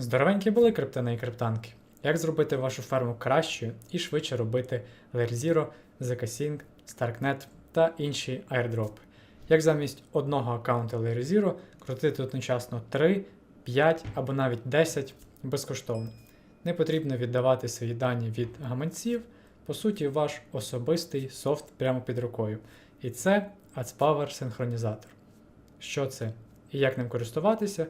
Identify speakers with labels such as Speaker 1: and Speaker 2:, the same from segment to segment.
Speaker 1: Здоровенькі були криптани і криптанки. Як зробити вашу ферму кращою і швидше робити Layer Zero, ZK-Sync, Starknet та інші airdropи? Як замість одного аккаунту Layer Zero крутити одночасно 3, 5 або навіть 10 безкоштовно? Не потрібно віддавати свої дані від гаманців, по суті, ваш особистий софт прямо під рукою. І це AdsPower синхронізатор. Що це і як ним користуватися,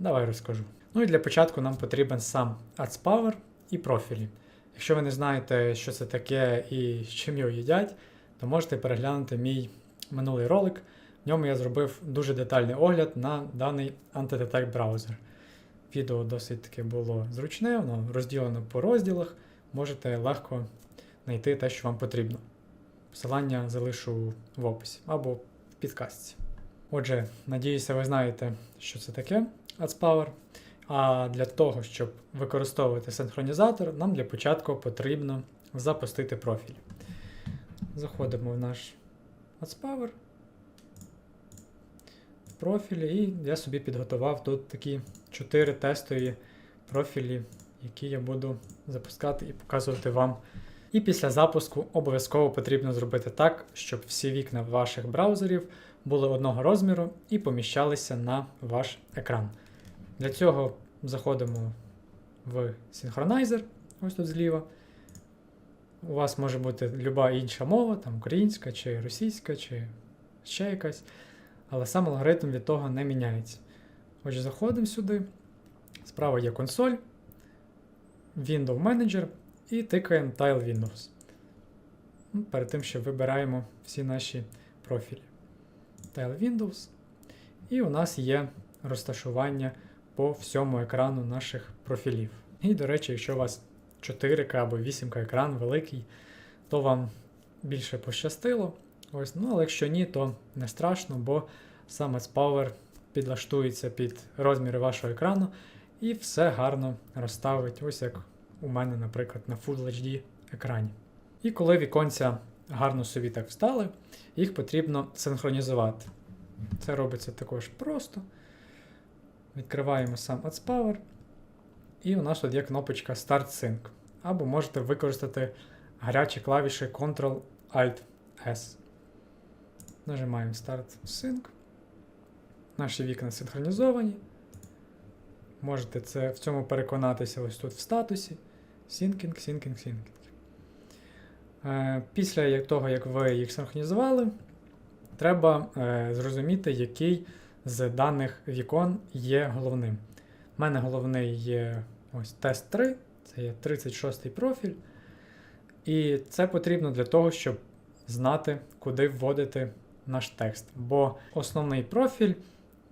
Speaker 1: давай розкажу. Ну і для початку нам потрібен сам AdsPower і профілі. Якщо ви не знаєте, що це таке і з чим його їдять, то можете переглянути мій минулий ролик. В ньому я зробив дуже детальний огляд на даний антидетект браузер. Відео досить таки було зручне, воно розділено по розділах. Можете легко знайти те, що вам потрібно. Посилання залишу в описі або в підкастці. Отже, надіюся, ви знаєте, що це таке AdsPower. А для того, щоб використовувати синхронізатор, нам для початку потрібно запустити профіль. Заходимо в наш AdsPower. Профілі, і я собі підготував тут такі 4 тестові профілі, які я буду запускати і показувати вам. І після запуску обов'язково потрібно зробити так, щоб всі вікна ваших браузерів були одного розміру і поміщалися на ваш екран. Для цього заходимо в синхронайзер, ось тут зліва. У вас може бути люба інша мова, там українська, чи російська, чи ще якась. Але сам алгоритм від того не міняється. Отже, заходимо сюди. Справа є консоль, Window Manager і тикаємо Tile Windows. Ну, Перед тим, що вибираємо всі наші профілі. Tile Windows. І у нас є розташування по всьому екрану наших профілів. І, до речі, якщо у вас 4К або 8К екран великий, то вам більше пощастило. Ось, ну, але якщо ні, то не страшно, бо саме Power підлаштується під розміри вашого екрану і все гарно розставить, ось як у мене, наприклад, на Full HD екрані. І коли віконця гарно собі так встали, їх потрібно синхронізувати. Це робиться також просто. Відкриваємо сам AdsPower, і у нас тут є кнопочка Start Sync. Або можете використати гарячі клавіші Ctrl-Alt-S. Нажимаємо Start Sync. Наші вікна синхронізовані. Можете це в цьому переконатися ось тут в статусі. Syncing, syncing, syncing. Е, Після того, як ви їх синхронізували, треба е, зрозуміти, який з даних вікон є головним. У мене головний є ось тест 3, це є 36 профіль. І це потрібно для того, щоб знати, куди вводити наш текст. Бо основний профіль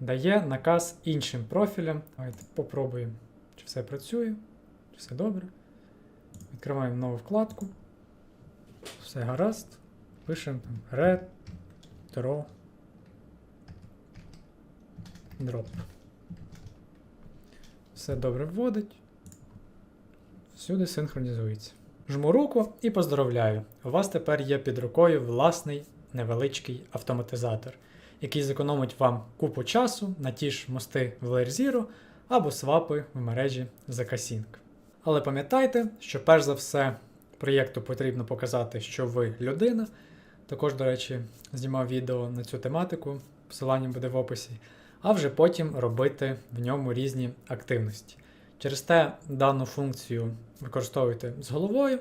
Speaker 1: дає наказ іншим профілям. Давайте попробуємо, чи все працює, чи все добре. Відкриваємо нову вкладку. Все гаразд. Пишемо там red, drop. Все добре вводить. Всюди синхронізується. Жму руку і поздоровляю. У вас тепер є під рукою власний невеличкий автоматизатор, який зекономить вам купу часу на ті ж мости в Layer Zero або свапи в мережі ZK-Sync. Але пам'ятайте, що перш за все проєкту потрібно показати, що ви людина. Також, до речі, знімав відео на цю тематику, посилання буде в описі, а вже потім робити в ньому різні активності. Через те дану функцію використовуйте з головою,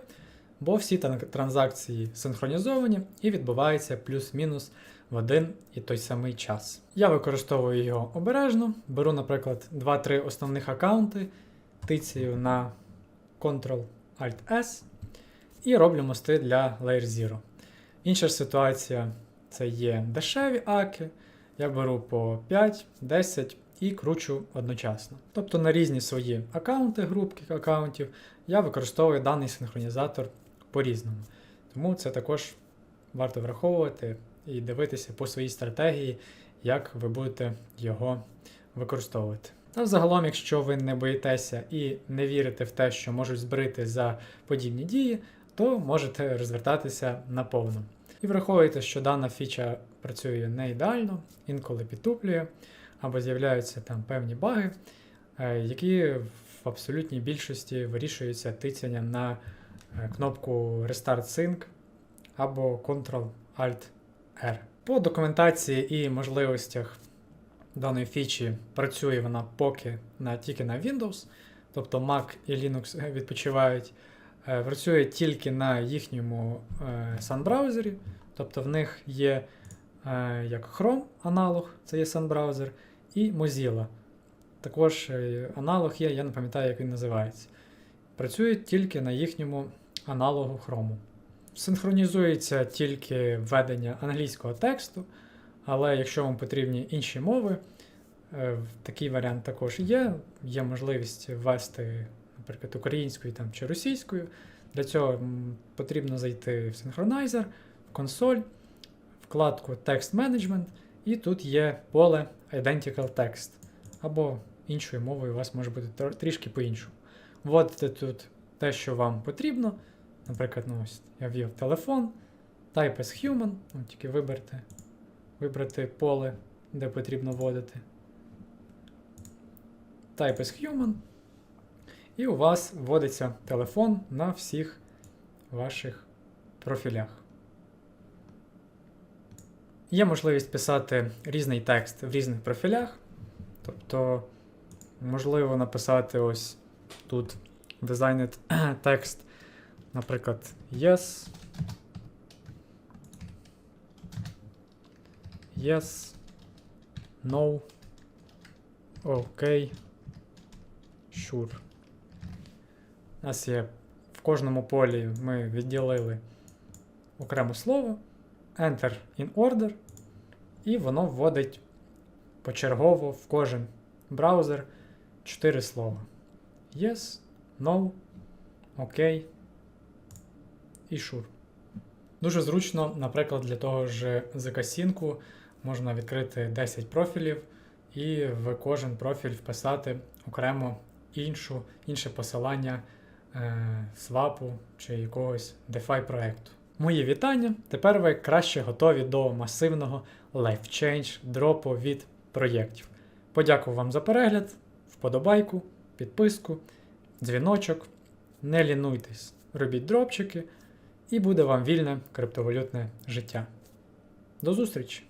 Speaker 1: бо всі транзакції синхронізовані і відбуваються плюс-мінус в один і той самий час. Я використовую його обережно, беру, наприклад, 2-3 основних аккаунти, тицяю на Ctrl-Alt-S і роблю мости для Layer Zero. Інша ж ситуація це є дешеві аки. Я беру по 5, 10 і кручу одночасно. Тобто на різні свої аккаунти, групки аккаунтів, я використовую даний синхронізатор по-різному. Тому це також варто враховувати і дивитися по своїй стратегії, як ви будете його використовувати. Та взагалом, якщо ви не боїтеся і не вірите в те, що можуть збрити за подібні дії, то можете розвертатися наповну. І враховуйте, що дана фіча працює не ідеально, інколи підтуплює, або з'являються там певні баги, е, які в абсолютній більшості вирішується тицянням на е, кнопку Restart Sync або Ctrl-Alt-R. По документації і можливостях даної фічі працює вона поки на, тільки на Windows, тобто Mac і Linux відпочивають. Е, Працює тільки на їхньому е, Sun браузері, тобто в них є е, як Chrome аналог, це є Sun браузер, і Mozilla. Також аналог є, я не пам'ятаю, як він називається. Працює тільки на їхньому аналогу Chrome. Синхронізується тільки введення англійського тексту, але якщо вам потрібні інші мови, такий варіант також є. Є можливість ввести, наприклад, українською там, чи російською. Для цього потрібно зайти в Synchronizer, в консоль, вкладку Text Management, і тут є поле Identical Text. Або іншою мовою у вас може бути трішки по-іншому. Вводите тут те, що вам потрібно. Наприклад, ну ось я ввів телефон, Type as Human, ну, тільки виберте, вибрати поле, де потрібно вводити. Type as Human. І у вас вводиться телефон на всіх ваших профілях. Є можливість писати різний текст в різних профілях. Тобто, можливо написати ось тут designed текст, наприклад, yes. Yes. No. OK. Sure. У нас є в кожному полі ми відділили окреме слово. Enter in order. І воно вводить почергово в кожен браузер 4 слова. Yes, No, OK і Sure. Дуже зручно, наприклад, для того ж ZK-Sync можна відкрити 10 профілів і в кожен профіль вписати окремо іншу, інше посилання свапу чи якогось DeFi проекту. Мої вітання! Тепер ви краще готові до масивного LifeChange дропу від проєктів. Подякую вам за перегляд, вподобайку, підписку, дзвіночок. Не лінуйтесь, робіть дропчики, і буде вам вільне криптовалютне життя. До зустрічі!